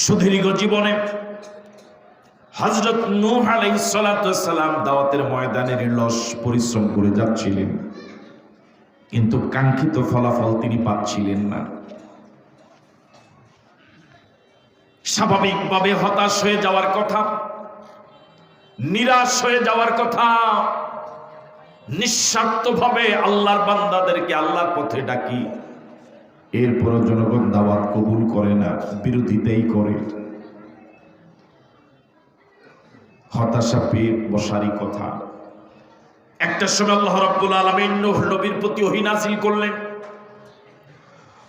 সুদীর্ঘ জীবনে হজরত নূহ দাওয়াতের ময়দানে নির্লস পরিশ্রম করে যাচ্ছিলেন। কিন্তু কাঙ্ক্ষিত ফলাফল তিনি পাচ্ছিলেন না। স্বাভাবিকভাবে হতাশ হয়ে যাওয়ার কথা, নিরাশ হয়ে যাওয়ার কথা, নিঃস্বার্থভাবে আল্লাহর বান্দাদেরকে আল্লাহর পথে ডাকি। এরপরও জনগণ দাওয়াত কবুল করে না, বিরোধিতাই করে। হতাশা পেয়ে বসারই কথা। একটা সময় আল্লাহ রাব্বুল আলামিন নূহ নবীর প্রতি ওহী নাযিল করলেন।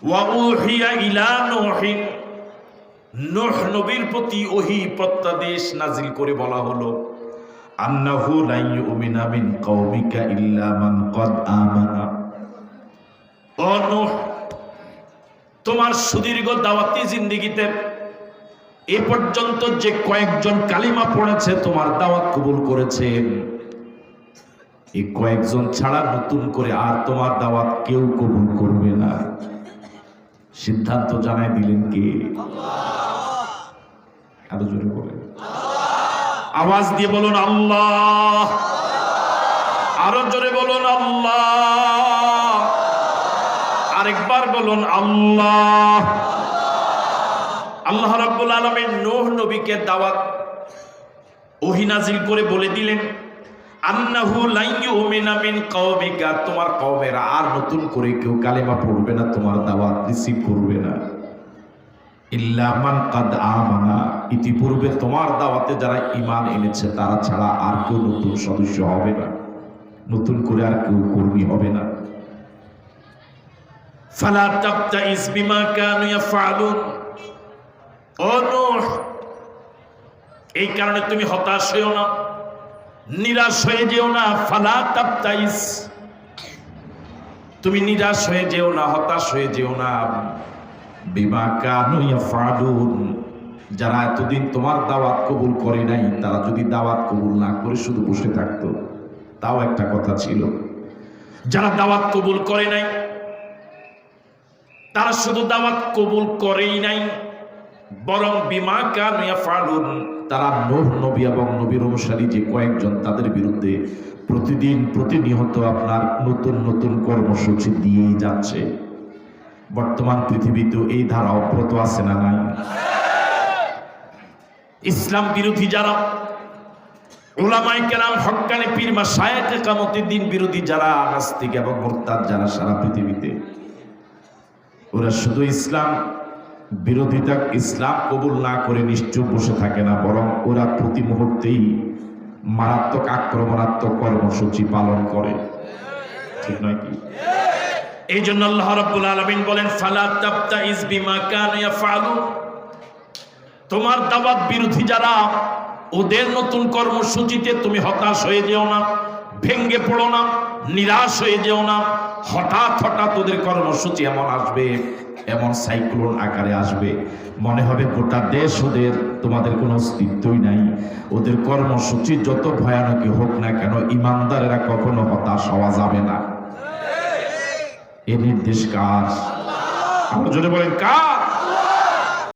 ওয়া উহিয়া ইলা নূহিন। নূহ নবীর প্রতি ওহী প্রত্যাদেশ নাযিল করে বলা হলো, আন্নাহু লা ইউমিনা মিন কওমিকা ইল্লা মান ক্বাদ আমানা। ও নূহ তোমার সুদীর্ঘ দাওয়াতি জিন্দিগিতে এ পর্যন্ত যে কয়েকজন কালিমা পড়েছে, তোমার দাওয়াত কবুল করেছে। এই কয়েকজন ছাড়া নতুন করে আর তোমার দাওয়াত কেউ কবুল করবে না। সিদ্ধান্ত জানাই দিলেন কে? আরও জোরে বলেন। আওয়াজ দিয়ে বলুন আল্লাহ। আরও জোরে বলুন আল্লাহ। আরেকবার বলুন, আল্লাহ। আল্লাহ রাব্বুল আলামিন নূহ নবীকে দাওয়াত, ওহী নাজিল করে বলে দিলেন, আন্নাহু লা ইউমিনা মিন কওমিকা। তোমার কওমেরা আর নতুন করে কেউ কালেমা পড়বে না, তোমার দাওয়াত রিসিভ করবে না। ইল্লা মান কাদ আমানা। ইতিপূর্বে তোমার দাওয়াতে যারা ঈমান এনেছে, তারা ছাড়া আর কেউ নতুন সদস্য হবে না। নতুন করে আর কেউ কর্মী হবে না। ফালা তাবতাইস বিমা কানু ইয়াফআলুন। ও নূহ, এই কারণে তুমি হতাশ হয়েও না, নিরাশ হয়ে যেও না, ফালা তাবতাইস তুমি নিরাশ হয়ে যেও না, হতাশ হয়ে যেও না, বিমা কানু ইয়াফআলুন। যারা এতদিন তোমার দাওয়াত কবুল করে নাই, তারা যদি দাওয়াত কবুল না করে শুধু বসে থাকতো, তাও একটা কথা ছিল। যারা দাওয়াত কবুল করে নাই তারা শুধু দাওয়াত কবুল করেই নাই, বরং বিমা কানুয়া ফালুন তারা নূহ নবী এবং নবীর অনুসারী যে কয়েকজন তাদের বিরুদ্ধে প্রতিদিন প্রতিনিয়ত আপনার নতুন নতুন কর্মসূচি দিয়েই যাচ্ছে। বর্তমান পৃথিবীতেও এই ধারা অব্রত আছে না নাই? ইসলাম বিরোধী যারা ওলামাই কেরাম হক্কানি পীর মা কামতের দিন বিরোধী যারা, নাস্তিক এবং মোরতাদ যারা সারা পৃথিবীতে। ওরা শুধু ইসলাম, বিরোধিতা ইসলাম কবুল না করে নিশ্চুপ বসে থাকে না, বরং ওরা প্রতি মুহূর্তেই মারাত্মক আক্রমণাত্মক কর্মসূচি পালন করে। ঠিক নয় কি? এই জন্য আল্লাহ রাব্বুল আলামিন বলেন, ফালা তাবতাইজ বিমা কানু ইয়াফআলুন তোমার দাওয়াত বিরোধী যারা, ওদের নতুন কর্মসূচিতে তুমি হতাশ হয়ে যেও না। ভেঙ্গে পড়ো না, নিরাশ হয়ে যেও না। হঠাৎ হঠাৎ ওদের কর্মসূচি এমন আসবে, এমন সাইক্লোন আকারে আসবে। মনে হবে গোটা দেশ ওদের, তোমাদের কোনো অস্তিত্বই নাই। ওদের কর্মসূচি যত ভয়ানকই হোক না কেন, ইমানদারেরা কখনো হতাশ হওয়া যাবে না। এ নির্দেশ কার? যদি বলেন, কার?